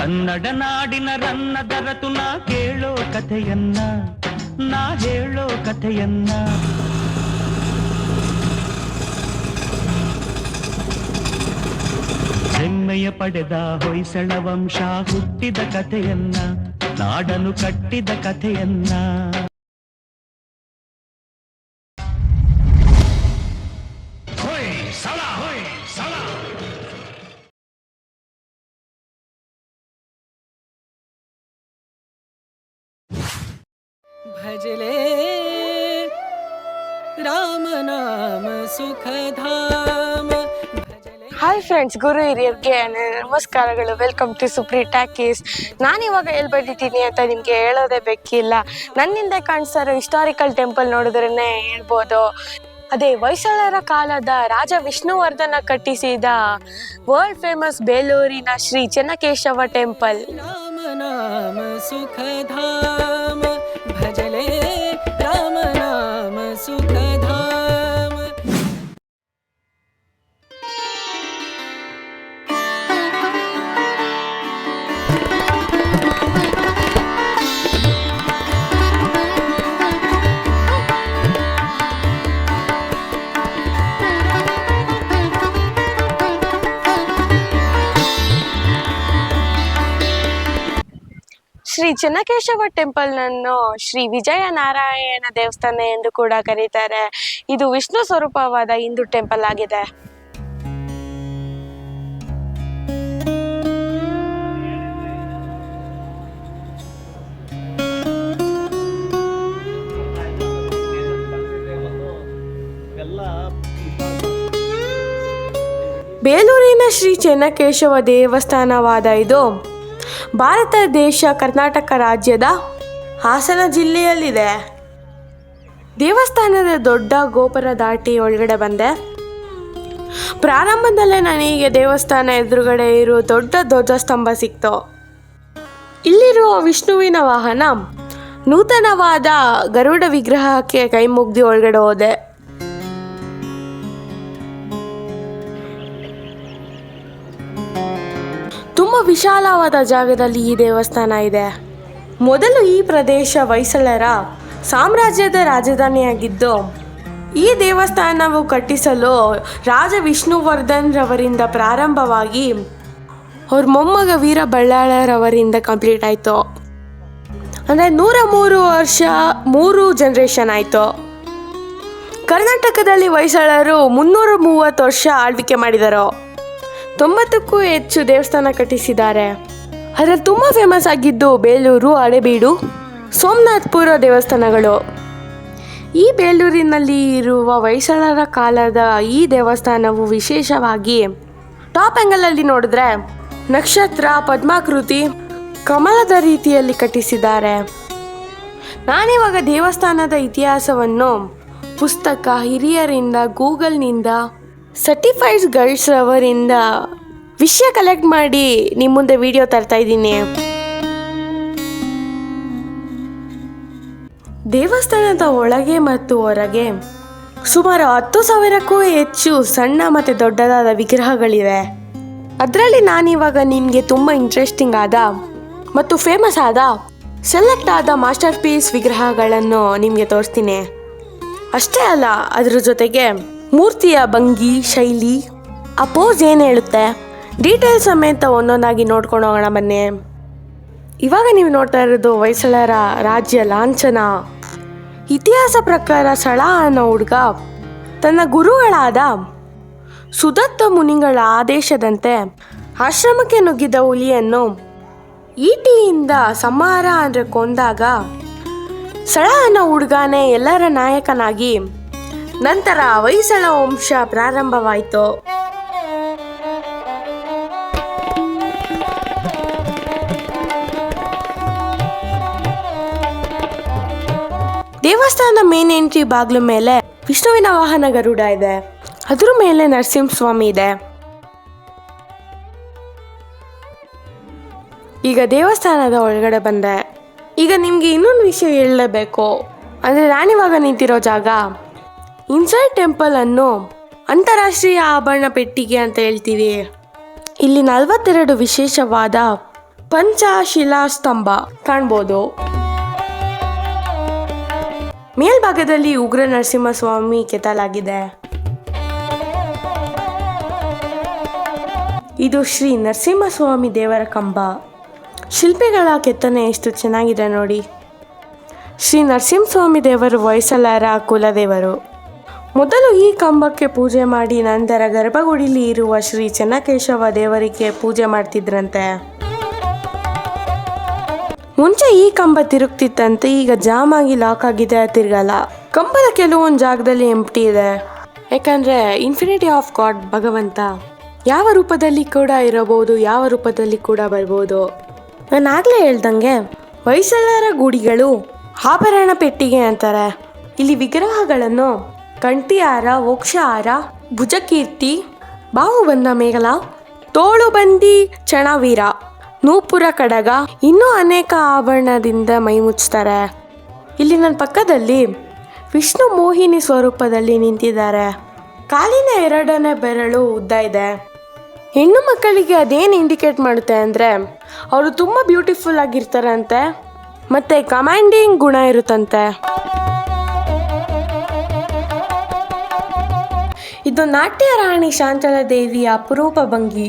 ಕನ್ನಡ ನಾಡಿನ ರನ್ನ ದರತು ನಾ ಕೇಳೋ ಕಥೆಯನ್ನ, ನಾ ಹೇಳೋ ಕಥೆಯನ್ನ. ಹೆಮ್ಮೆಯ ಪಡೆದ ಹೊಯ್ಸಳ ವಂಶ ಹುಟ್ಟಿದ ಕಥೆಯನ್ನ, ನಾಡನು ಕಟ್ಟಿದ ಕಥೆಯನ್ನ. ರಾಮ ನಾಮ ಹಾಯ್ ಫ್ರೆಂಡ್ಸ್ ಗುರು ಹಿರಿಯರಿಗೆ ನಮಸ್ಕಾರಗಳು ವೆಲ್ಕಮ್ ಟು ಸುಪ್ರೀ ಟ್ಯಾಕೀಸ್ ನಾನು ಇವಾಗ ಎಲ್ಲಿ ಬಂದಿದ್ದೀನಿ ಅಂತ ನಿಮಗೆ ಹೇಳೋದೇ ಬೇಕಿಲ್ಲ. ನನ್ನಿಂದ ಕಾಣಿಸ್ತಾ ಹಿಸ್ಟಾರಿಕಲ್ ಟೆಂಪಲ್ ನೋಡಿದ್ರೇ ಹೇಳ್ಬೋದು. ಅದೇ ಹೊಯ್ಸಳರ ಕಾಲದ ರಾಜ ವಿಷ್ಣುವರ್ಧನ ಕಟ್ಟಿಸಿದ ವರ್ಲ್ಡ್ ಫೇಮಸ್ ಬೇಲೂರಿನ ಶ್ರೀ ಚೆನ್ನಕೇಶವ ಟೆಂಪಲ್ ನಾಮ ನಾಮ ಚೆನ್ನಕೇಶವ ಟೆಂಪಲ್ನನ್ನು ಶ್ರೀ ವಿಜಯ ನಾರಾಯಣ ದೇವಸ್ಥಾನ ಎಂದು ಕೂಡ ಕರೀತಾರೆ. ಇದು ವಿಷ್ಣು ಸ್ವರೂಪವಾದ ಹಿಂದೂ ಟೆಂಪಲ್ ಆಗಿದೆ. ಬೇಲೂರಿನ ಶ್ರೀ ಚೆನ್ನಕೇಶವ ದೇವಸ್ಥಾನವಾದ ಇದು ಭಾರತ ದೇಶ ಕರ್ನಾಟಕ ರಾಜ್ಯದ ಹಾಸನ ಜಿಲ್ಲೆಯಲ್ಲಿದೆ. ದೇವಸ್ಥಾನದ ದೊಡ್ಡ ಗೋಪುರ ದಾಟಿ ಒಳಗಡೆ ಬಂದೆ. ಪ್ರಾರಂಭದಲ್ಲೇ ನನಗೆ ದೇವಸ್ಥಾನ ಎದುರುಗಡೆ ಇರೋ ದೊಡ್ಡ ಧ್ವಜಸ್ತಂಭ ಸಿಕ್ತು. ಇಲ್ಲಿರುವ ವಿಷ್ಣುವಿನ ವಾಹನ ನೂತನವಾದ ಗರುಡ ವಿಗ್ರಹಕ್ಕೆ ಕೈ ಮುಗ್ದಿ ಒಳಗಡೆ ಹೋದೆ. ವಿಶಾಲವಾದ ಜಾಗದಲ್ಲಿ ಈ ದೇವಸ್ಥಾನ ಇದೆ. ಮೊದಲು ಈ ಪ್ರದೇಶ ಹೊಯ್ಸಳರ ಸಾಮ್ರಾಜ್ಯದ ರಾಜಧಾನಿಯಾಗಿದ್ದು ಈ ದೇವಸ್ಥಾನವು ಕಟ್ಟಿಸಲು ರಾಜ ವಿಷ್ಣುವರ್ಧನ್ ರವರಿಂದ ಪ್ರಾರಂಭವಾಗಿ ಅವ್ರ ಮೊಮ್ಮಗ ವೀರ ಬಳ್ಳಾಳರವರಿಂದ ಕಂಪ್ಲೀಟ್ ಆಯಿತು. ಅಂದರೆ ನೂರ ಮೂರು ವರ್ಷ, ಮೂರು ಜನ್ರೇಷನ್ ಆಯಿತು. ಕರ್ನಾಟಕದಲ್ಲಿ ಹೊಯ್ಸಳರು ಮುನ್ನೂರ ಮೂವತ್ತು ವರ್ಷ ಆಳ್ವಿಕೆ ಮಾಡಿದರು. ತೊಂಬತ್ತಕ್ಕೂ ಹೆಚ್ಚು ದೇವಸ್ಥಾನ ಕಟ್ಟಿಸಿದ್ದಾರೆ. ಅದರಲ್ಲಿ ತುಂಬ ಫೇಮಸ್ ಆಗಿದ್ದು ಬೇಲೂರು ಅಳೆಬೀಡು ಸೋಮನಾಥ್ಪುರ ದೇವಸ್ಥಾನಗಳು. ಈ ಬೇಲೂರಿನಲ್ಲಿ ಇರುವ ಹೊಯ್ಸಳರ ಕಾಲದ ಈ ದೇವಸ್ಥಾನವು ವಿಶೇಷವಾಗಿ ಟಾಪ್ ಆ್ಯಂಗಲಲ್ಲಿ ನೋಡಿದ್ರೆ ನಕ್ಷತ್ರ, ಪದ್ಮಾಕೃತಿ ಕಮಲದ ರೀತಿಯಲ್ಲಿ ಕಟ್ಟಿಸಿದ್ದಾರೆ. ನಾನಿವಾಗ ದೇವಸ್ಥಾನದ ಇತಿಹಾಸವನ್ನು ಪುಸ್ತಕ ಹಿರಿಯರಿಂದ, ಗೂಗಲ್ನಿಂದ ಸರ್ಟಿಫೈಡ್ ಗರ್ಲ್ಸ್ ಅವರಿಂದ ವಿಷಯ ಕಲೆಕ್ಟ್ ಮಾಡಿ ನಿಮ್ಮ ಮುಂದೆ ವಿಡಿಯೋ ತರ್ತಾ ಇದ್ದೀನಿ. ದೇವಸ್ಥಾನದ ಒಳಗೆ ಮತ್ತು ಹೊರಗೆ ಸುಮಾರು ಹತ್ತು ಸಾವಿರಕ್ಕೂ ಹೆಚ್ಚು ಸಣ್ಣ ಮತ್ತು ದೊಡ್ಡದಾದ ವಿಗ್ರಹಗಳಿವೆ. ಅದರಲ್ಲಿ ನಾನಿವಾಗ ನಿಮಗೆ ತುಂಬ ಇಂಟ್ರೆಸ್ಟಿಂಗ್ ಆದ ಮತ್ತು ಫೇಮಸ್ ಆದ ಸೆಲೆಕ್ಟ್ ಆದ ಮಾಸ್ಟರ್ ಪೀಸ್ ವಿಗ್ರಹಗಳನ್ನು ನಿಮಗೆ ತೋರಿಸ್ತೀನಿ. ಅಷ್ಟೇ ಅಲ್ಲ, ಅದ್ರ ಜೊತೆಗೆ ಮೂರ್ತಿಯ ಭಂಗಿ, ಶೈಲಿ, ಅಪೋಸ್ ಪೋಸ್ ಏನು ಹೇಳುತ್ತೆ? ಡೀಟೇಲ್ಸ್ ಸಮೇತ ಒಂದೊಂದಾಗಿ ನೋಡ್ಕೊಂಡು ಹೋಗೋಣ ಬನ್ನಿ. ಇವಾಗ ನೀವು ನೋಡ್ತಾ ಇರೋದು ಹೊಯ್ಸಳರ ರಾಜ್ಯ ಲಾಂಛನ. ಇತಿಹಾಸ ಪ್ರಕಾರ ಸಳ ಅನ್ನೋ ಹುಡುಗ ತನ್ನ ಗುರುಗಳಾದ ಸುದತ್ತ ಮುನಿಗಳ ಆದೇಶದಂತೆ ಆಶ್ರಮಕ್ಕೆ ನುಗ್ಗಿದ ಹುಲಿಯನ್ನು ಈಟಿಯಿಂದ ಸಂಹಾರ ಅಂದರೆ ಕೊಂದಾಗ ಸಳ ಅನ್ನೋ ಹುಡುಗನೇ ಎಲ್ಲರ ನಾಯಕನಾಗಿ ನಂತರ ಹೊಯ್ಸಳ ವಂಶ ಪ್ರಾರಂಭವಾಯಿತು. ದೇವಸ್ಥಾನ ಮೇನ್ ಎಂಟ್ರಿ ಬಾಗಿಲು ಮೇಲೆ ವಿಷ್ಣುವಿನ ವಾಹನ ಗರುಡ ಇದೆ. ಅದರ ಮೇಲೆ ನರಸಿಂಹಸ್ವಾಮಿ ಇದೆ. ಈಗ ದೇವಸ್ಥಾನದ ಒಳಗಡೆ ಬಂದೆ. ಈಗ ನಿಮಗೆ ಇನ್ನೊಂದು ವಿಷಯ ಹೇಳಲೇಬೇಕು. ಅಂದ್ರೆ ರಾಣಿವಾಗ ನಿಂತಿರೋ ಜಾಗ ಇನ್ಸೈಡ್ ಟೆಂಪಲ್ ಅನ್ನು ಅಂತಾರಾಷ್ಟ್ರೀಯ ಆಭರಣ ಪೆಟ್ಟಿಗೆ ಅಂತ ಹೇಳ್ತೀವಿ. ಇಲ್ಲಿ ನಲವತ್ತೆರಡು ವಿಶೇಷವಾದ ಪಂಚಶಿಲಾ ಸ್ತಂಭ ಕಾಣ್ಬೋದು. ಮೇಲ್ಭಾಗದಲ್ಲಿ ಉಗ್ರ ನರಸಿಂಹಸ್ವಾಮಿ ಕೆತ್ತಲಾಗಿದೆ. ಇದು ಶ್ರೀ ನರಸಿಂಹಸ್ವಾಮಿ ದೇವರ ಕಂಬ. ಶಿಲ್ಪಿಗಳ ಕೆತ್ತನೆ ಎಷ್ಟು ಚೆನ್ನಾಗಿದೆ ನೋಡಿ. ಶ್ರೀ ನರಸಿಂಹಸ್ವಾಮಿ ದೇವರು ಹೊಯ್ಸಲಾರ ಕುಲದೇವರು. ಮೊದಲು ಈ ಕಂಬಕ್ಕೆ ಪೂಜೆ ಮಾಡಿ ನಂತರ ಗರ್ಭಗುಡಿಲಿ ಇರುವ ಶ್ರೀ ಚೆನ್ನಕೇಶವ ದೇವರಿಗೆ ಪೂಜೆ ಮಾಡ್ತಿದ್ರಂತೆ. ಮುಂಚೆ ಈ ಕಂಬ ತಿರುಗ್ತಿತ್ತಂತೆ, ಈಗ ಜಾಮ್ ಆಗಿ ಲಾಕ್ ಆಗಿದೆ ತಿರ್ಗಲ್ಲ. ಕಂಬದ ಕೆಲವೊಂದು ಜಾಗದಲ್ಲಿ ಎಂಪ್ಟಿ ಇದೆ. ಯಾಕಂದ್ರೆ ಇನ್ಫಿನಿಟಿ ಆಫ್ ಗಾಡ್ ಭಗವಂತ. ಯಾವ ರೂಪದಲ್ಲಿ ಕೂಡ ಇರಬಹುದು, ಯಾವ ರೂಪದಲ್ಲಿ ಕೂಡ ಬರ್ಬೋದು. ನಾನು ಆಗ್ಲೇ ಹೇಳ್ದಂಗೆ ಹೊಯ್ಸಳರ ಗುಡಿಗಳು ಆಭರಣ ಪೆಟ್ಟಿಗೆ ಅಂತಾರೆ. ಇಲ್ಲಿ ವಿಗ್ರಹಗಳನ್ನು ಕಂಠಿಹಾರ ವೋಕ್ಷಹಾರ ಭುಜಕೀರ್ತಿ ಬಾಹುಬಂಧ ಮೇಘಲ, ತೋಳುಬಂದಿ ಚಣವೀರ ನೂಪುರ ಕಡಗ ಇನ್ನೂ ಅನೇಕ ಆಭರಣದಿಂದ ಮೈ ಮುಚ್ತಾರೆ ಇಲ್ಲಿ ನನ್ನ ಪಕ್ಕದಲ್ಲಿ ವಿಷ್ಣು ಮೋಹಿನಿ ಸ್ವರೂಪದಲ್ಲಿ ನಿಂತಿದ್ದಾರೆ. ಕಾಲಿನ ಎರಡನೇ ಬೆರಳು ಉದ್ದ ಇದೆ. ಹೆಣ್ಣು ಮಕ್ಕಳಿಗೆ ಅದೇನು ಇಂಡಿಕೇಟ್ ಮಾಡುತ್ತೆ ಅಂದರೆ, ಅವರು ತುಂಬ ಬ್ಯೂಟಿಫುಲ್ ಆಗಿರ್ತಾರಂತೆ, ಮತ್ತು ಕಮಾಂಡಿಂಗ್ ಗುಣ ಇರುತ್ತಂತೆ. ಇದು ನಾಟ್ಯ ರಾಣಿ ಶಾಂತಲ ದೇವಿಯ ಅಪರೂಪ ಭಂಗಿ.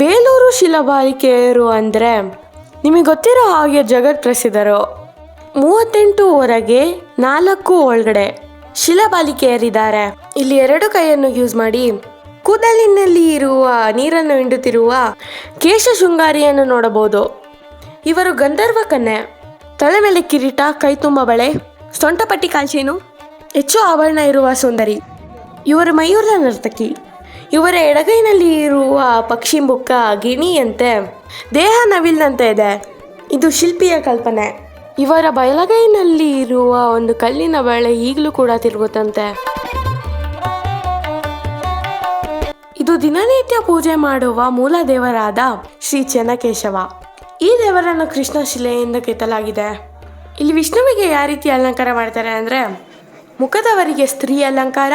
ಬೇಲೂರು ಶಿಲಬಾಲಿಕೆಯರು ಅಂದರೆ ನಿಮಗೆ ಗೊತ್ತಿರೋ ಹಾಗೆ ಜಗತ್ ಪ್ರಸಿದ್ಧರು ಮೂವತ್ತೆಂಟು ಹೊರಗೆ ನಾಲ್ಕು ಒಳಗಡೆ ಶಿಲಾಬಾಲಿಕೆಯರಿದ್ದಾರೆ. ಇಲ್ಲಿ ಎರಡು ಕೈಯನ್ನು ಯೂಸ್ ಮಾಡಿ ಕೂದಲಿನಲ್ಲಿ ಇರುವ ನೀರನ್ನು ಹಿಂಡುತ್ತಿರುವ ಕೇಶ ಶೃಂಗಾರಿಯನ್ನು ನೋಡಬಹುದು. ಇವರು ಗಂಧರ್ವ ಕನ್ಯೆ. ತಲೆ ಮೇಲೆ ಕಿರೀಟ, ಕೈ ತುಂಬ ಬಳೆ, ಸೊಂಟಪಟ್ಟಿ ಕಾಲ್ಚೇನು ಹೆಚ್ಚು ಆಭರಣ ಇರುವ ಸುಂದರಿ. ಇವರು ಮಯೂರ ನರ್ತಕಿ. ಇವರ ಎಡಗೈನಲ್ಲಿ ಇರುವ ಪಕ್ಷಿ ಮುಖ ಗಿಣಿಯಂತೆ ದೇಹ ನವಿಲ್ನಂತೆ ಇದೆ. ಇದು ಶಿಲ್ಪಿಯ ಕಲ್ಪನೆ. ಇವರ ಬಯಲಗೈನಲ್ಲಿ ಇರುವ ಒಂದು ಕಲ್ಲಿನ ಬಳೆ ಈಗಲೂ ಕೂಡ ತಿರುಗುತ್ತಂತೆ. ಇದು ದಿನನಿತ್ಯ ಪೂಜೆ ಮಾಡುವ ಮೂಲ ದೇವರಾದ ಶ್ರೀ ಚೆನ್ನಕೇಶವ. ಈ ದೇವರನ್ನು ಕೃಷ್ಣ ಶಿಲೆಯಿಂದ ಕೆತ್ತಲಾಗಿದೆ. ಇಲ್ಲಿ ವಿಷ್ಣುವಿಗೆ ಯಾವ ರೀತಿ ಅಲಂಕಾರ ಮಾಡ್ತಾರೆ ಅಂದರೆ, ಮುಖದವರಿಗೆ ಸ್ತ್ರೀ ಅಲಂಕಾರ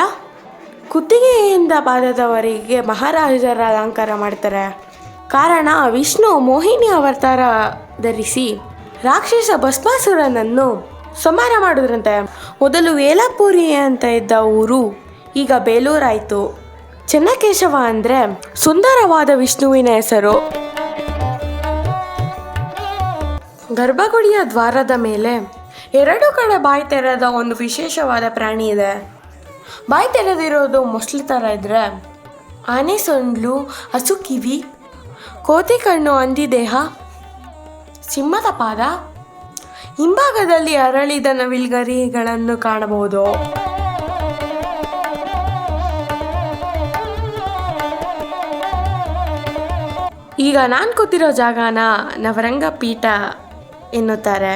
ಕುತ್ತಿಗೆಯಿಂದ ಪಾದದವರಿಗೆ ಮಹಾರಾಜರ ಅಲಂಕಾರ ಮಾಡ್ತಾರೆ. ಕಾರಣ ವಿಷ್ಣು ಮೋಹಿನಿ ಅವತಾರ ಧರಿಸಿ ರಾಕ್ಷಸ ಭಸ್ಮಾಸುರನನ್ನು ಸಂಹಾರ ಮಾಡಿದ್ರಂತೆ. ಮೊದಲು ವೇಲಾಪುರಿ ಅಂತ ಇದ್ದ ಊರು ಈಗ ಬೇಲೂರಾಯಿತು ಚೆನ್ನಕೇಶವ ಅಂದರೆ ಸುಂದರವಾದ ವಿಷ್ಣುವಿನ ಹೆಸರು. ಗರ್ಭಗುಡಿಯ ದ್ವಾರದ ಮೇಲೆ ಎರಡು ಕಡೆ ಬಾಯಿ ತೆರೆದ ಒಂದು ವಿಶೇಷವಾದ ಪ್ರಾಣಿ ಇದೆ. ಬಾಯಿ ತೆರೆದಿರೋದು ಮೊಸಳೆ ಥರ ಇದ್ರೆ ಆನೆ, ಸೊಂಡ್ಲು, ಹಸು, ಕಿವಿ, ಕೋತಿ ಕಣ್ಣು, ಹಂದಿ ದೇಹ, ಸಿಂಹದ ಪಾದ, ಹಿಂಭಾಗದಲ್ಲಿ ಅರಳಿದ ನವಿಲ್ಗರಿಗಳನ್ನು ಕಾಣಬಹುದು. ಈಗ ನಾನು ಕೂತಿರೋ ಜಾಗನ ನವರಂಗ ಪೀಠ ಎನ್ನುತ್ತಾರೆ.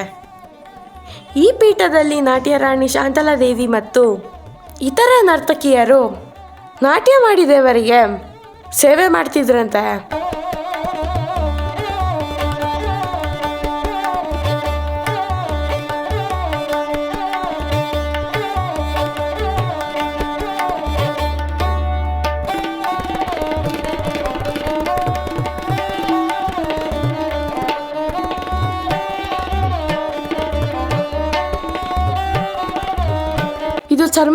ಈ ಪೀಠದಲ್ಲಿ ನಾಟ್ಯ ರಾಣಿ ಶಾಂತಲಾದೇವಿ ಮತ್ತು ಇತರ ನರ್ತಕಿಯರು ನಾಟ್ಯ ಮಾಡಿದವರಿಗೆ ಸೇವೆ ಮಾಡ್ತಿದ್ರಂತೆ.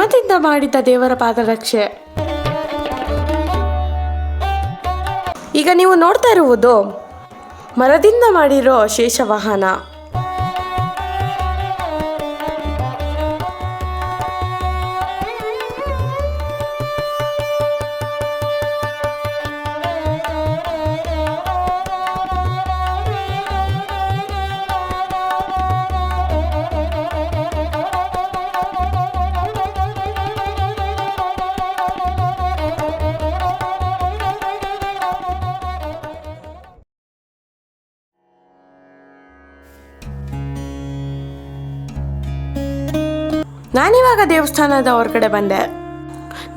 ಚರ್ಮದಿಂದ ಮಾಡಿದ ದೇವರ ಪಾದರಕ್ಷೆ. ಈಗ ನೀವು ನೋಡ್ತಾ ಇರುವುದು ಮರದಿಂದ ಮಾಡಿರೋ ಶೇಷವಾಹನ. ನಾನಿವಾಗ ದೇವಸ್ಥಾನದ ಹೊರಗಡೆ ಬಂದೆ.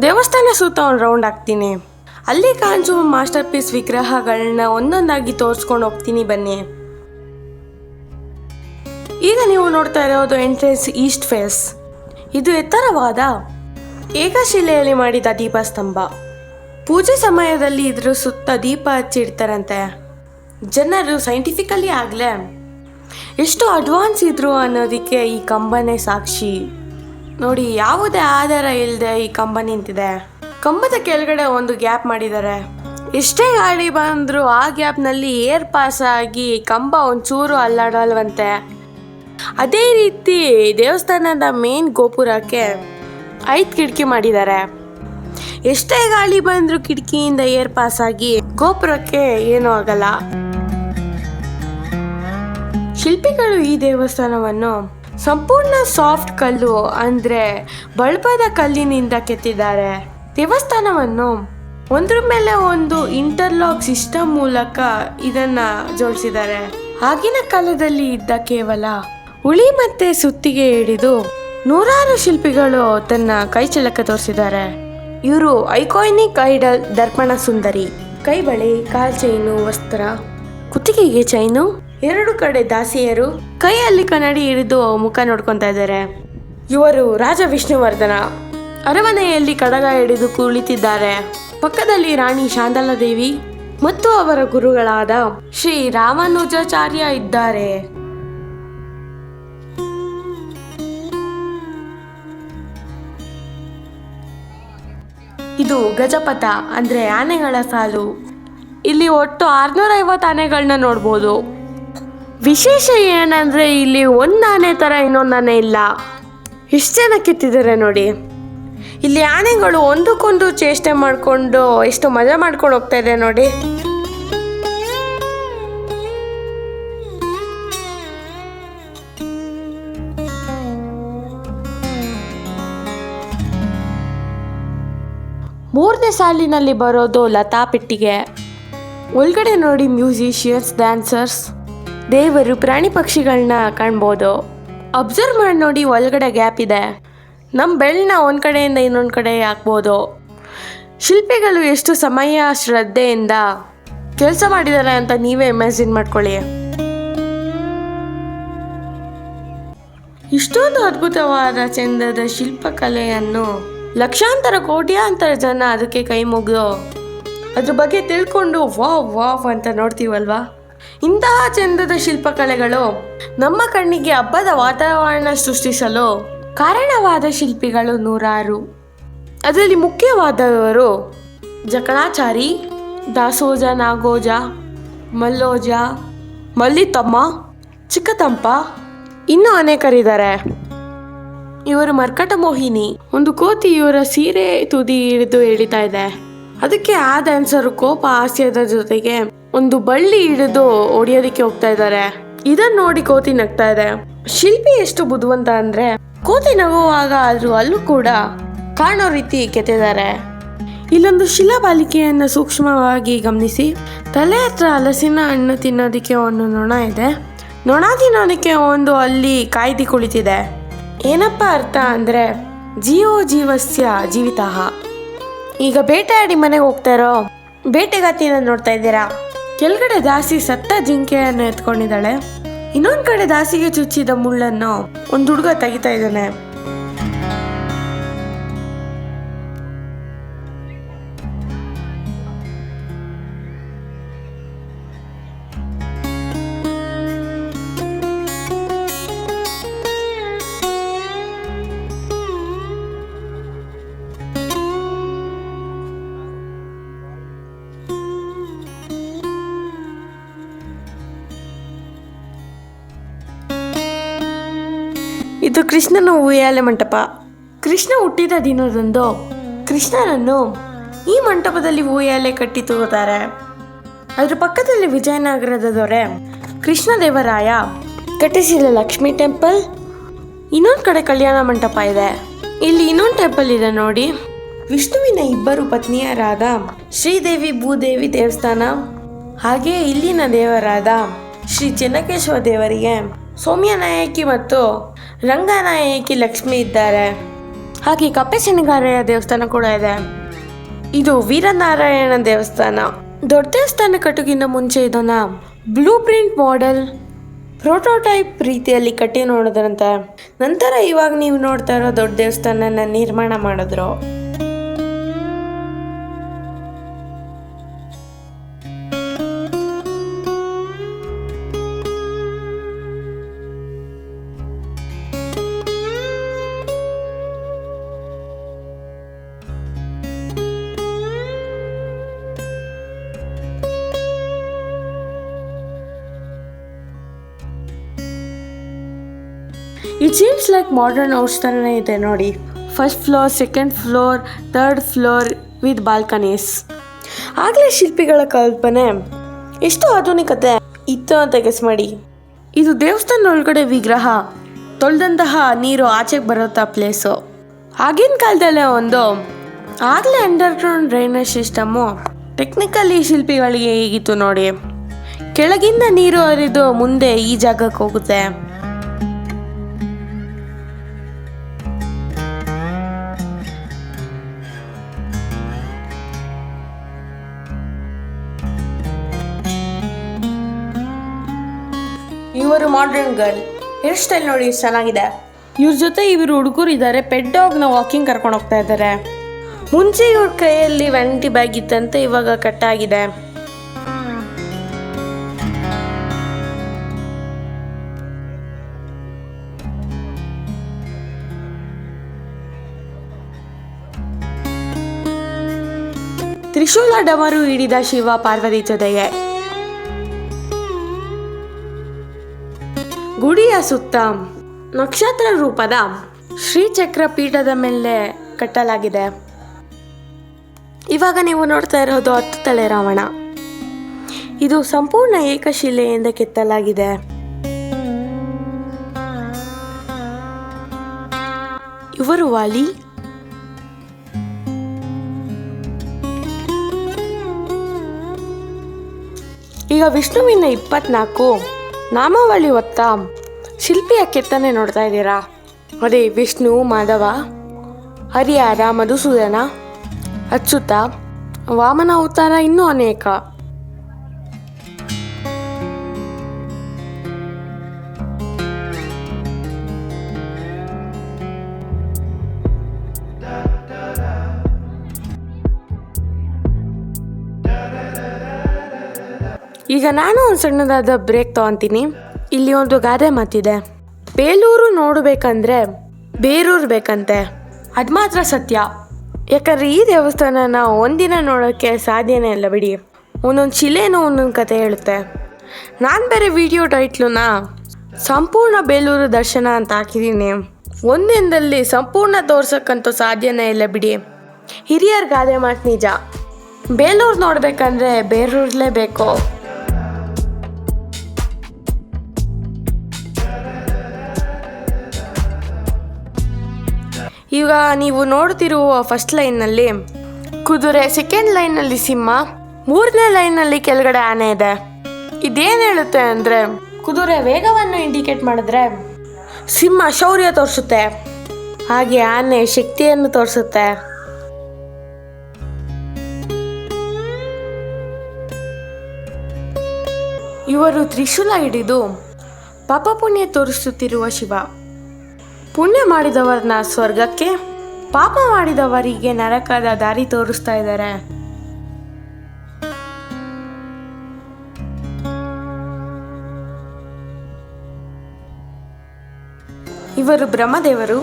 ದೇವಸ್ಥಾನ ಸುತ್ತ ಒಂದು ರೌಂಡ್ ಹಾಕ್ತೀನಿ. ಅಲ್ಲಿ ಕಾಣಿಸುವ ಮಾಸ್ಟರ್ ಪೀಸ್ ವಿಗ್ರಹಗಳನ್ನ ಒಂದೊಂದಾಗಿ ತೋರಿಸ್ಕೊಂಡು ಹೋಗ್ತೀನಿ ಬನ್ನಿ. ಈಗ ನೀವು ನೋಡ್ತಾ ಇರೋದು ಎಂಟ್ರೆನ್ಸ್ ಈಸ್ಟ್ ಫೇಸ್ ಇದು ಎತ್ತರವಾದ ಏಕಶಿಲೆಯಲ್ಲಿ ಮಾಡಿದ ದೀಪಸ್ತಂಭ. ಪೂಜೆ ಸಮಯದಲ್ಲಿ ಇದ್ರ ಸುತ್ತ ದೀಪ ಹಚ್ಚಿಡ್ತಾರಂತೆ ಜನರು ಸೈಂಟಿಫಿಕಲಿ ಆಗಲೇ. ಎಷ್ಟು ಅಡ್ವಾನ್ಸ್ ಇದ್ರು ಅನ್ನೋದಕ್ಕೆ ಈ ಕಂಬನೇ ಸಾಕ್ಷಿ. ನೋಡಿ, ಯಾವುದೇ ಆಧಾರ ಇಲ್ಲದೆ ಈ ಕಂಬ ನಿಂತಿದೆ. ಕಂಬದ ಕೆಳಗಡೆ ಒಂದು ಗ್ಯಾಪ್ ಮಾಡಿದ್ದಾರೆ. ಎಷ್ಟೇ ಗಾಳಿ ಬಂದರೂ ಆ ಗ್ಯಾಪ್ನಲ್ಲಿ ಏರ್ ಪಾಸ್ ಆಗಿ ಕಂಬ ಒಂಚೂರು ಅಲ್ಲಾಡಲ್ವಂತೆ. ಅದೇ ರೀತಿ ದೇವಸ್ಥಾನದ ಮೇನ್ ಗೋಪುರಕ್ಕೆ ಐದು ಕಿಟಕಿ ಮಾಡಿದ್ದಾರೆ. ಎಷ್ಟೇ ಗಾಳಿ ಬಂದರೂ ಕಿಟಕಿಯಿಂದ ಏರ್ ಪಾಸ್ ಆಗಿ ಗೋಪುರಕ್ಕೆ ಏನೂ ಆಗಲ್ಲ. ಶಿಲ್ಪಿಗಳು ಈ ದೇವಸ್ಥಾನವನ್ನು ಸಂಪೂರ್ಣ ಸಾಫ್ಟ್ ಕಲ್ಲು ಅಂದ್ರೆ ಬಳ್ಪದ ಕಲ್ಲಿನಿಂದ ಕೆತ್ತಿದ್ದಾರೆ. ದೇವಸ್ಥಾನವನ್ನು ಒಂದ್ರ ಮೇಲೆ ಒಂದು ಇಂಟರ್ಲಾಕ್ ಸಿಸ್ಟಮ್ ಮೂಲಕ ಇದನ್ನ ಜೋಡಿಸಿದ್ದಾರೆ. ಆಗಿನ ಕಾಲದಲ್ಲಿ ಇದ್ದ ಕೇವಲ ಉಳಿ ಮತ್ತೆ ಸುತ್ತಿಗೆ ಹಿಡಿದು ನೂರಾರು ಶಿಲ್ಪಿಗಳು ತನ್ನ ಕೈ ಚಳಕ ತೋರಿಸಿದ್ದಾರೆ. ಇವರು ಐಕಾನಿಕ್ ಐಡಲ್ ದರ್ಪಣ ಸುಂದರಿ. ಕೈ ಬಳಿ, ಕಾಲ್ ಚೈನು, ವಸ್ತ್ರ, ಕುತ್ತಿಗೆಗೆ ಚೈನು ಎರಡು ಕಡೆ ದಾಸಿಯರು ಕೈಯಲ್ಲಿ ಕನ್ನಡಿ ಹಿಡಿದು ಮುಖ ನೋಡ್ಕೊತಾ ಇದ್ದಾರೆ. ಇವರು ರಾಜ ವಿಷ್ಣುವರ್ಧನ ಅರಮನೆಯಲ್ಲಿ ಕಡಗ ಹಿಡಿದು ಕುಳಿತಿದ್ದಾರೆ. ಪಕ್ಕದಲ್ಲಿ ರಾಣಿ ಶಾಂತಲಾದೇವಿ ಮತ್ತು ಅವರ ಗುರುಗಳಾದ ಶ್ರೀ ರಾಮಾನುಜಾಚಾರ್ಯ ಇದ್ದಾರೆ. ಇದು ಗಜಪಥ ಅಂದ್ರೆ ಆನೆಗಳ ಸಾಲು. ಇಲ್ಲಿ ಒಟ್ಟು ಆರ್ನೂರ ಐವತ್ತು ಆನೆಗಳನ್ನ ನೋಡ್ಬೋದು. ವಿಶೇಷ ಏನಂದ್ರೆ ಇಲ್ಲಿ ಒಂದು ಆನೆ ಥರ ಇನ್ನೊಂದು ಇಲ್ಲ. ಇಷ್ಟು ಜನ ಕೆತ್ತಿದ್ದಾರೆ ನೋಡಿ. ಇಲ್ಲಿ ಆನೆಗಳು ಒಂದಕ್ಕೊಂದು ಚೇಷ್ಟೆ ಮಾಡಿಕೊಂಡು ಎಷ್ಟು ಮಜಾ ಮಾಡ್ಕೊಂಡು ಹೋಗ್ತಾ ಇದೆ ನೋಡಿ. ಮೂರನೇ ಸಾಲಿನಲ್ಲಿ ಬರೋದು ಲತಾ ಪೆಟ್ಟಿಗೆ. ಒಳಗಡೆ ನೋಡಿ ಮ್ಯೂಸಿಷಿಯನ್ಸ್, ಡ್ಯಾನ್ಸರ್ಸ್. ದೇವರು ಪ್ರಾಣಿ ಪಕ್ಷಿಗಳನ್ನ ಕಾಣ್ಬೋದು. ಅಬ್ಸರ್ವ್ ಮಾಡಿ ನೋಡಿ ಒಳಗಡೆ ಗ್ಯಾಪ್ ಇದೆ. ನಮ್ಮ ಬೆಳ್ಳನ್ನ ಒಂದು ಕಡೆಯಿಂದ ಇನ್ನೊಂದು ಕಡೆ ಹಾಕ್ಬೋದು. ಶಿಲ್ಪಿಗಳು ಎಷ್ಟು ಸಮಯ ಶ್ರದ್ಧೆಯಿಂದ ಕೆಲಸ ಮಾಡಿದ್ದಾರೆ ಅಂತ ನೀವೇ ಇಮ್ಯಾಜಿನ್ ಮಾಡ್ಕೊಳ್ಳಿ. ಇಷ್ಟೊಂದು ಅದ್ಭುತವಾದ ಚಂದದ ಶಿಲ್ಪಕಲೆಯನ್ನು ಲಕ್ಷಾಂತರ ಕೋಟ್ಯಾಂತರ ಜನ ಅದಕ್ಕೆ ಕೈ ಮುಗಿದು ಅದ್ರ ಬಗ್ಗೆ ತಿಳ್ಕೊಂಡು ವಾವ್ ವಾವ್ ಅಂತ ನೋಡ್ತೀವಲ್ವಾ? ಇಂತಹ ಚಂದದ ಶಿಲ್ಪಕಲೆಗಳು ನಮ್ಮ ಕಣ್ಣಿಗೆ ಹಬ್ಬದ ವಾತಾವರಣ ಸೃಷ್ಟಿಸಲು ಕಾರಣವಾದ ಶಿಲ್ಪಿಗಳು ನೂರಾರು. ಅದರಲ್ಲಿ ಮುಖ್ಯವಾದವರು ಜಕಣಾಚಾರಿ, ದಾಸೋಜ, ನಾಗೋಜ, ಮಲ್ಲೋಜ, ಮಲ್ಲಿತಮ್ಮ, ಚಿಕ್ಕತಂಪ, ಇನ್ನೂ ಅನೇಕರಿದ್ದಾರೆ. ಇವರು ಮರ್ಕಟ ಮೋಹಿನಿ. ಒಂದು ಕೋತಿ ಇವರ ಸೀರೆ ತುದಿ ಹಿಡಿದು ಎಳಿತಾ ಇದೆ. ಅದಕ್ಕೆ ಆ ಡ್ಯಾನ್ಸರು ಕೋಪ ಹಾಸ್ಯದ ಜೊತೆಗೆ ಒಂದು ಬಳ್ಳಿ ಹಿಡಿದು ಹೊಡಿಯೋದಕ್ಕೆ ಹೋಗ್ತಾ ಇದ್ದಾರೆ. ಇದನ್ನ ನೋಡಿ ಕೋತಿ ನಗ್ತಾ ಇದೆ. ಶಿಲ್ಪಿ ಎಷ್ಟು ಬುದ್ಧಿವಂತ ಅಂದ್ರೆ, ಕೋತಿ ನಗುವಾಗ ಆದ್ರೂ ಅಲ್ಲೂ ಕೂಡ ಕಾಣೋ ರೀತಿ ಕೆತ್ತಿದ್ದಾರೆ. ಇಲ್ಲೊಂದು ಶಿಲಾಬಾಲಿಕೆಯನ್ನು ಸೂಕ್ಷ್ಮವಾಗಿ ಗಮನಿಸಿ. ತಲೆ ಹತ್ರ ಹಲಸಿನ ಹಣ್ಣು ತಿನ್ನೋದಕ್ಕೆ ಒಂದು ನೊಣ ಇದೆ. ನೊಣ ತಿನ್ನೋದಕ್ಕೆ ಒಂದು ಅಲ್ಲಿ ಕಾಯ್ದು ಕುಳಿತಿದೆ. ಏನಪ್ಪ ಅರ್ಥ ಅಂದರೆ, ಜೀವೋ ಜೀವಸ್ಯ ಜೀವಿತ ಈಗ ಬೇಟೆಯಾಡಿ ಮನೆಗೆ ಹೋಗ್ತಾರೋ ಬೇಟೆಗಾತಿನ ನೋಡ್ತಾ ಇದ್ದೀರಾ? ಕೆಳಗಡೆ ದಾಸಿ ಸತ್ತ ಜಿಂಕೆಯನ್ನು ಎತ್ಕೊಂಡಿದ್ದಾಳೆ. ಇನ್ನೊಂದ್ ಕಡೆ ದಾಸಿಗೆ ಚುಚ್ಚಿದ ಮುಳ್ಳನ್ನು ಒಂದು ಹುಡುಗ ತೆಗಿತಾ ಇದ್ದಾನೆ. ಕೃಷ್ಣನ ಉಯ್ಯಾಲೆ ಮಂಟಪ. ಕೃಷ್ಣ ಹುಟ್ಟಿದ ದಿನದಂದು ಕೃಷ್ಣನನ್ನು ಈ ಮಂಟಪದಲ್ಲಿ ಉಯ್ಯಾಲೆ ಕಟ್ಟಿ ತಗೋತಾರೆ ಅದರ ಪಕ್ಕದಲ್ಲಿ ವಿಜಯನಗರದ ದೊರೆ ಕೃಷ್ಣದೇವರಾಯ ಕಟ್ಟಿಸಿದ ಲಕ್ಷ್ಮಿ ಟೆಂಪಲ್. ಇನ್ನೊಂದು ಕಡೆ ಕಲ್ಯಾಣ ಮಂಟಪ ಇದೆ. ಇಲ್ಲಿ ಇನ್ನೊಂದು ಟೆಂಪಲ್ ಇದೆ ನೋಡಿ. ವಿಷ್ಣುವಿನ ಇಬ್ಬರು ಪತ್ನಿಯರಾದ ಶ್ರೀದೇವಿ ಭೂದೇವಿ ದೇವಸ್ಥಾನ, ಹಾಗೆ ಇಲ್ಲಿನ ದೇವರಾದ ಶ್ರೀ ಚೆನ್ನಕೇಶ್ವರ ದೇವರಿಗೆ ಸೌಮ್ಯ ನಾಯಕಿ ಮತ್ತು ರಂಗನಾಯಕಿ ಲಕ್ಷ್ಮಿ ಇದ್ದಾರೆ. ಹಾಗೆ ಕಪ್ಪೆ ಶನಿಗಾರಯ್ಯ ದೇವಸ್ಥಾನ ಕೂಡ ಇದೆ. ಇದು ವೀರನಾರಾಯಣ ದೇವಸ್ಥಾನ. ದೊಡ್ಡ ದೇವಸ್ಥಾನ ಕಟ್ಟೋಕ್ಕಿಂತ ಮುಂಚೆ ಇದನ್ನ ಬ್ಲೂ ಪ್ರಿಂಟ್ ಮಾಡೆಲ್, ಪ್ರೋಟೋಟೈಪ್ ರೀತಿಯಲ್ಲಿ ಕಟ್ಟಿ ನೋಡಿದ್ರಂತೆ. ನಂತರ ಇವಾಗ ನೀವು ನೋಡ್ತಾ ಇರೋ ದೊಡ್ಡ ದೇವಸ್ಥಾನನ ನಿರ್ಮಾಣ ಮಾಡಿದ್ರು. It seems like modern house ಥರನೇ ಇದೆ ನೋಡಿ. First floor second floor third floor with balconies ಆಗಲೇ ಶಿಲ್ಪಿಗಳ ಕಲ್ಪನೆ. ಎಷ್ಟು ಆಧುನಿಕತೆ. ಇತ್ತು ಅಂತ ಗೆಸ್ ಮಾಡಿ. ಇದು ದೇವಸ್ಥಾನ ಒಳಗಡೆ ವಿಗ್ರಹ. ತೊಳೆದಂತಹ ನೀರು ಆಚೆಗೆ ಬರುತ್ತಾ ಪ್ಲೇಸು ಆಗಿನ ಕಾಲದಲ್ಲೇ ಒಂದು. ಆಗಲೇ ಅಂಡರ್ಗ್ರೌಂಡ್ ಡ್ರೈನೇಜ್ ಸಿಸ್ಟಮು ಟೆಕ್ನಿಕಲಿ ಶಿಲ್ಪಿಗಳಿಗೆ ಹೇಗಿತ್ತು ನೋಡಿ. ಕೆಳಗಿಂದ ನೀರು ಹರಿದು ಮುಂದೆ ಈ ಜಾಗಕ್ಕೆ ಹೋಗುತ್ತೆ. ಇವರು ಮಾಡರ್ನ್ ಗರ್ಲ್ ಹೇರ್ ಸ್ಟೈಲ್ ನೋಡಿ ಚೆನ್ನಾಗಿದೆ. ಇವ್ರ ಜೊತೆ ಇವರು ಹುಡುಗರು ಇದ್ದಾರೆ ಪೆಡ್ ಡಾಗ್ನ ವಾಕಿಂಗ್ ಕರ್ಕೊಂಡು ಹೋಗ್ತಾ ಇದ್ದಾರೆ ಮುಂಚೆ ಇವ್ರ ಕೈಯಲ್ಲಿ ವ್ಯಾನಿಟಿ ಬ್ಯಾಗ್ ಇತ್ತಂತೆ, ಇವಾಗ ಕಟ್ಟಾಗಿದೆ ತ್ರಿಶೂಲ ಡಮರು ಹಿಡಿದ ಶಿವ ಪಾರ್ವತಿ ಜೊತೆಗೆ. ಗುಡಿಯ ಸುತ್ತ ನಕ್ಷತ್ರ ರೂಪದ ಶ್ರೀಚಕ್ರ ಪೀಠದ ಮೇಲೆ ಕಟ್ಟಲಾಗಿದೆ. ಇವಾಗ ನೀವು ನೋಡ್ತಾ ಇರೋದು ಹತ್ತು ತಲೆ ರಾವಣ. ಇದು ಸಂಪೂರ್ಣ ಏಕಶಿಲೆಯಿಂದ ಕೆತ್ತಲಾಗಿದೆ. ಇವರು ವಾಲಿ. ಈಗ ವಿಷ್ಣುವಿನ ಇಪ್ಪತ್ನಾಲ್ಕು. ನಾಮಾವಳಿ ಹೊತ್ತ ಶಿಲ್ಪಿಯ ಕೆತ್ತನೆ ನೋಡ್ತಾ ಇದ್ದೀರಾ? ಅದೇ ವಿಷ್ಣು, ಮಾಧವ, ಹರಿಹರ, ಮಧುಸೂದನ ಅಚ್ಚುತ ವಾಮನ ಅವತಾರ ಇನ್ನೂ ಅನೇಕ. ಈಗ ನಾನು ಒಂದು ಸಣ್ಣದಾದ ಬ್ರೇಕ್ ತಗೊಂತೀನಿ. ಇಲ್ಲಿ ಒಂದು ಗಾದೆ ಮಾತಿದೆ ಬೇಲೂರು ನೋಡಬೇಕಂದ್ರೆ ಬೇರೂರು ಬೇಕಂತೆ. ಅದು ಮಾತ್ರ ಸತ್ಯ. ಯಾಕಂದ್ರೆ ಈ ದೇವಸ್ಥಾನನ ಒಂದಿನ ನೋಡೋಕ್ಕೆ ಸಾಧ್ಯನೇ ಇಲ್ಲ ಬಿಡಿ. ಒಂದೊಂದು ಶಿಲೆನೂ ಒಂದೊಂದು ಕತೆ ಹೇಳುತ್ತೆ. ನಾನು ಬೇರೆ ವಿಡಿಯೋ ಟೈಟ್ಲನ್ನ ಸಂಪೂರ್ಣ ಬೇಲೂರು ದರ್ಶನ ಅಂತ ಹಾಕಿದ್ದೀನಿ ಒಂದಿನದಲ್ಲಿ ಸಂಪೂರ್ಣ ತೋರ್ಸಕ್ಕಂತೂ ಸಾಧ್ಯನೇ ಇಲ್ಲ ಬಿಡಿ. ಹಿರಿಯರ ಗಾದೆ ಮಾತು ನಿಜ. ಬೇಲೂರು ನೋಡಬೇಕಂದ್ರೆ ಬೇರೂರ್ಲೇ ಈಗ ನೀವು ನೋಡ್ತಿರುವ ಫಸ್ಟ್ ಲೈನ್ನಲ್ಲಿ ಕುದುರೆ ಸೆಕೆಂಡ್ ಲೈನ್ನಲ್ಲಿ ಸಿಂಹ, ಮೂರನೇ ಲೈನ್ನಲ್ಲಿ ಕೆಳಗಡೆ ಆನೆ ಇದೆ. ಇದೇನು ಹೇಳುತ್ತೆ ಅಂದರೆ, ಕುದುರೆ ವೇಗವನ್ನು ಇಂಡಿಕೇಟ್ ಮಾಡಿದ್ರೆ ಸಿಂಹ ಶೌರ್ಯ ತೋರಿಸುತ್ತೆ. ಹಾಗೆ ಆನೆ ಶಕ್ತಿಯನ್ನು ತೋರಿಸುತ್ತೆ. ಇವರು ತ್ರಿಶೂಲ ಹಿಡಿದು ಪಾಪ ಪುಣ್ಯ ತೋರಿಸುತ್ತಿರುವ ಶಿವ. ಪುಣ್ಯ ಮಾಡಿದವರನ್ನ ಸ್ವರ್ಗಕ್ಕೆ, ಪಾಪ ಮಾಡಿದವರಿಗೆ ನರಕದ ದಾರಿ ತೋರಿಸ್ತಾ ಇದ್ದಾರೆ. ಇವರು ಬ್ರಹ್ಮದೇವರು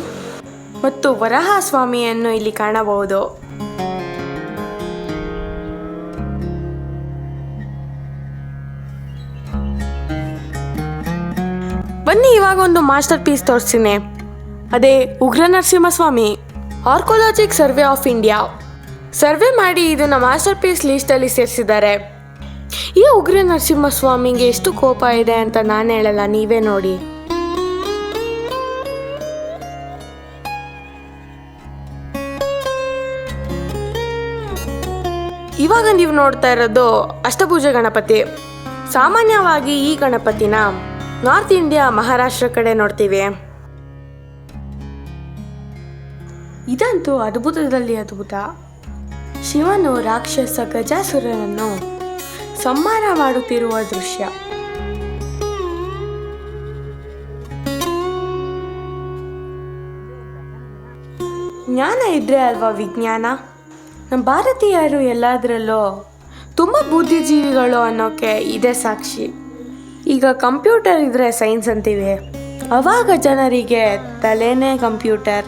ಮತ್ತು ವರಹ ಸ್ವಾಮಿಯನ್ನು ಇಲ್ಲಿ ಕಾಣಬಹುದು. ಬನ್ನಿ, ಇವಾಗ ಒಂದು ಮಾಸ್ಟರ್ ಪೀಸ್ ತೋರಿಸ್ತೀನಿ. ಅದೇ Ugra Narasimhaswamy archaeologic survey of India. Survey ಮಾಡಿ ಇದನ್ನ ಮಾಸ್ಟರ್ ಪೀಸ್ ಲಿಸ್ಟಲ್ಲಿ ಸೇರಿಸಿದ್ದಾರೆ. ಈ ಉಗ್ರ ನರಸಿಂಹಸ್ವಾಮಿಗೆ ಎಷ್ಟು ಕೋಪ ಇದೆ ಅಂತ ನಾನು ಹೇಳಲ್ಲ, ನೀವೇ ನೋಡಿ. ಇವಾಗ ನೀವು ನೋಡ್ತಾ ಇರೋದು ಅಷ್ಟಭುಜ ಗಣಪತಿ. ಸಾಮಾನ್ಯವಾಗಿ ಈ ಗಣಪತಿನ ನಾರ್ತ್ ಇಂಡಿಯಾ ಮಹಾರಾಷ್ಟ್ರ ಕಡೆ ನೋಡ್ತೀವಿ. ಇದಂತೂ ಅದ್ಭುತದಲ್ಲಿ ಅದ್ಭುತ. ಶಿವನು ರಾಕ್ಷಸ ಗಜಾಸುರನನ್ನು ಸಂಹಾರ ಮಾಡುತ್ತಿರುವ ದೃಶ್ಯ. ಜ್ಞಾನ ಇದ್ರೆ ಅಲ್ವಾ ವಿಜ್ಞಾನ? ನಮ್ಮ ಭಾರತೀಯರು ಎಲ್ಲದರಲ್ಲೂ ತುಂಬ ಬುದ್ಧಿಜೀವಿಗಳು ಅನ್ನೋಕ್ಕೆ ಇದೇ ಸಾಕ್ಷಿ. ಈಗ ಕಂಪ್ಯೂಟರ್ ಇದ್ರೆ ಸೈನ್ಸ್ ಅಂತೀವಿ. ಅವಾಗ ಜನರಿಗೆ ತಲೆನೇ ಕಂಪ್ಯೂಟರ್.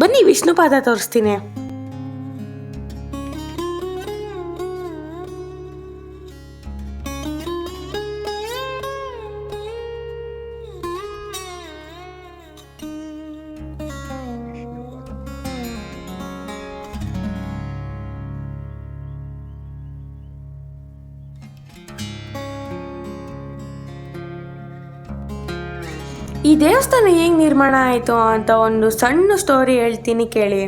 ಬನ್ನಿ ವಿಷ್ಣುಪಾದ ತೋರಿಸ್ತೀನಿ. ಈ ದೇವಸ್ಥಾನ ಹೇಗೆ ನಿರ್ಮಾಣ ಆಯಿತು ಅಂತ ಒಂದು ಸಣ್ಣ ಸ್ಟೋರಿ ಹೇಳ್ತೀನಿ ಕೇಳಿ.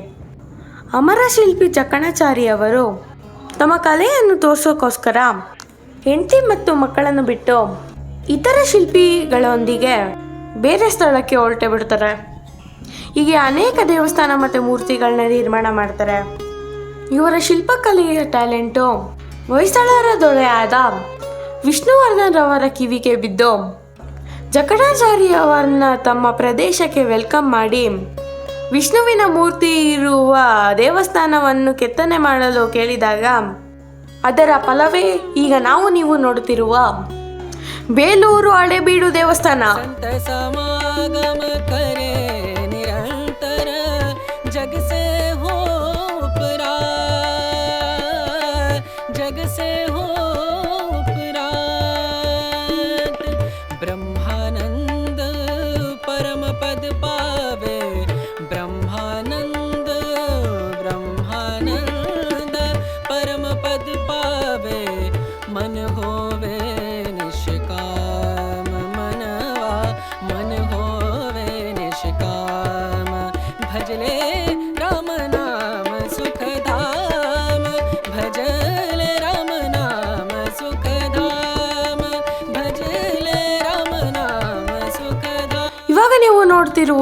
ಅಮರ ಶಿಲ್ಪಿ ಚಕ್ಕಣಾಚಾರಿಯವರು ತಮ್ಮ ಕಲೆಯನ್ನು ತೋರಿಸೋಕ್ಕೋಸ್ಕರ ಹೆಂಡತಿ ಮತ್ತು ಮಕ್ಕಳನ್ನು ಬಿಟ್ಟು ಇತರ ಶಿಲ್ಪಿಗಳೊಂದಿಗೆ ಬೇರೆ ಸ್ಥಳಕ್ಕೆ ಹೊರಟೆ ಬಿಡ್ತಾರೆ. ಹೀಗೆ ಅನೇಕ ದೇವಸ್ಥಾನ ಮತ್ತು ಮೂರ್ತಿಗಳನ್ನ ನಿರ್ಮಾಣ ಮಾಡ್ತಾರೆ. ಇವರ ಶಿಲ್ಪಕಲೆಯ ಟ್ಯಾಲೆಂಟು ಹೊಯ್ಸಳರ ದೊರೆಯಾದ ವಿಷ್ಣುವರ್ಧನ್ ರವರ ಕಿವಿಗೆ ಬಿದ್ದು ಜಕಣಾಚಾರಿ ಅವರನ್ನ ತಮ್ಮ ಪ್ರದೇಶಕ್ಕೆ ವೆಲ್ಕಮ್ ಮಾಡಿ. ವಿಷ್ಣುವಿನ ಮೂರ್ತಿ ಇರುವ ದೇವಸ್ಥಾನವನ್ನು ಕೆತ್ತನೆ ಮಾಡಲು ಕೇಳಿದಾಗ, ಅದರ ಫಲವೇ ಈಗ ನಾವು ನೀವು ನೋಡುತ್ತಿರುವ ಬೇಲೂರು ಹಳೆಬೀಡು ದೇವಸ್ಥಾನ.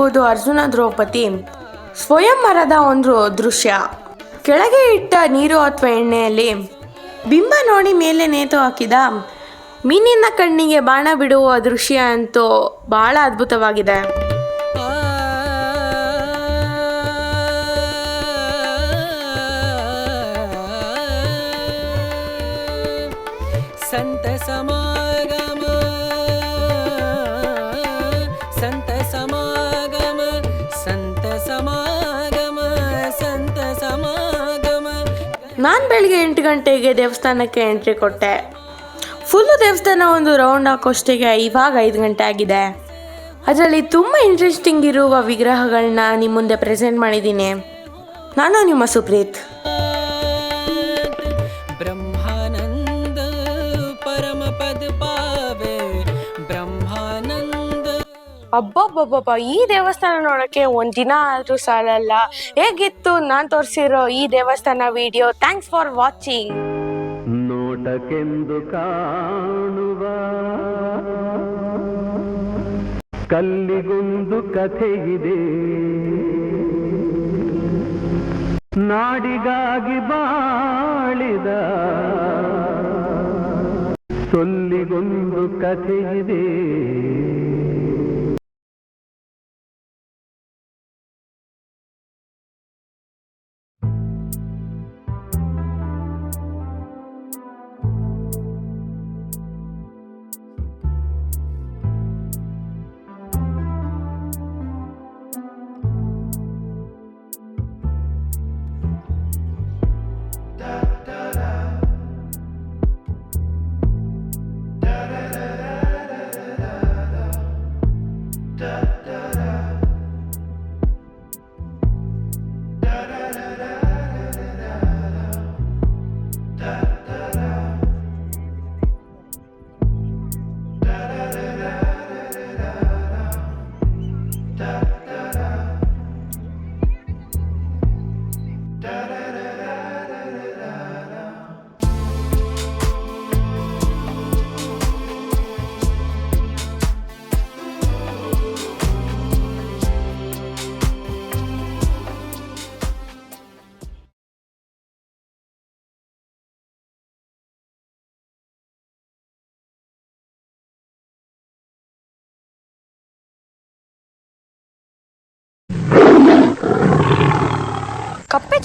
ನೋಡ್ತಿರುವುದು ಅರ್ಜುನ ದ್ರೌಪದಿ. ಸ್ವಯಂ ಮರದ ಒಂದು ದೃಶ್ಯ. ಕೆಳಗೆ ಇಟ್ಟ ನೀರು ಅಥವಾ ಎಣ್ಣೆಯಲ್ಲಿ ಬಿಂಬ ನೋಡಿ ಮೇಲೆ ನೇತು ಹಾಕಿದ. ಮೀನಿನ ಕಣ್ಣಿಗೆ ಬಾಣ ಬಿಡುವ ದೃಶ್ಯ ಅಂತೂ ಬಹಳ ಅದ್ಭುತವಾಗಿದೆ. ನಾನು ಬೆಳಿಗ್ಗೆ ಎಂಟು ಗಂಟೆಗೆ ದೇವಸ್ಥಾನಕ್ಕೆ ಎಂಟ್ರಿ ಕೊಟ್ಟೆ. ಫುಲ್ಲು ದೇವಸ್ಥಾನ ಒಂದು ರೌಂಡ್ ಹಾಕೋಷ್ಟಿಗೆ ಇವಾಗ ಐದು ಗಂಟೆ ಆಗಿದೆ. ಅದರಲ್ಲಿ ತುಂಬ ಇಂಟ್ರೆಸ್ಟಿಂಗ್ ಇರುವ ವಿಗ್ರಹಗಳನ್ನ ನಿಮ್ಮ ಮುಂದೆ ಪ್ರೆಸೆಂಟ್ ಮಾಡಿದ್ದೀನಿ. ನಾನು ನಿಮ್ಮ ಸುಪ್ರೀತ್. ಅಬ್ಬಬ್ಬಬ್ಬಬ್ಬ, ಈ ದೇವಸ್ಥಾನ ನೋಡೋಕ್ಕೆ ಒಂದಿನ ದಿನ ಆದರೂ ಸಾಲಲ್ಲ. ಹೇಗಿತ್ತು ನಾನು ತೋರಿಸಿರೋ ಈ ದೇವಸ್ಥಾನ ವಿಡಿಯೋ? ಥ್ಯಾಂಕ್ಸ್ ಫಾರ್ ವಾಚಿಂಗ್ ನೋಟಕ್ಕೆಂದು ಕಾಣುವ ಕಲ್ಲಿಗೊಂದು ಕಥೆಯಿದೆ ನಾಡಿಗಾಗಿ ಬಾಳಿದ ಸೊಲ್ಲಿಗೊಂದು ಕಥೆಯಿದೆ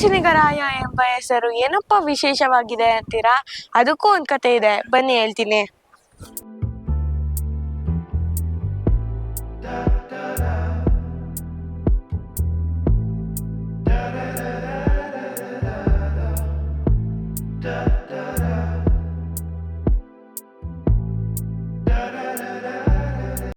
ಕಪ್ಪೆ ಚಿನಿಗರಾಯ ಎಂಬ ಹೆಸರು ಏನಪ್ಪ ವಿಶೇಷವಾಗಿದೆ ಅಂತೀರಾ? ಅದಕ್ಕೂ ಒಂದು ಕತೆ ಇದೆ. ಬನ್ನಿ ಹೇಳ್ತೀನಿ.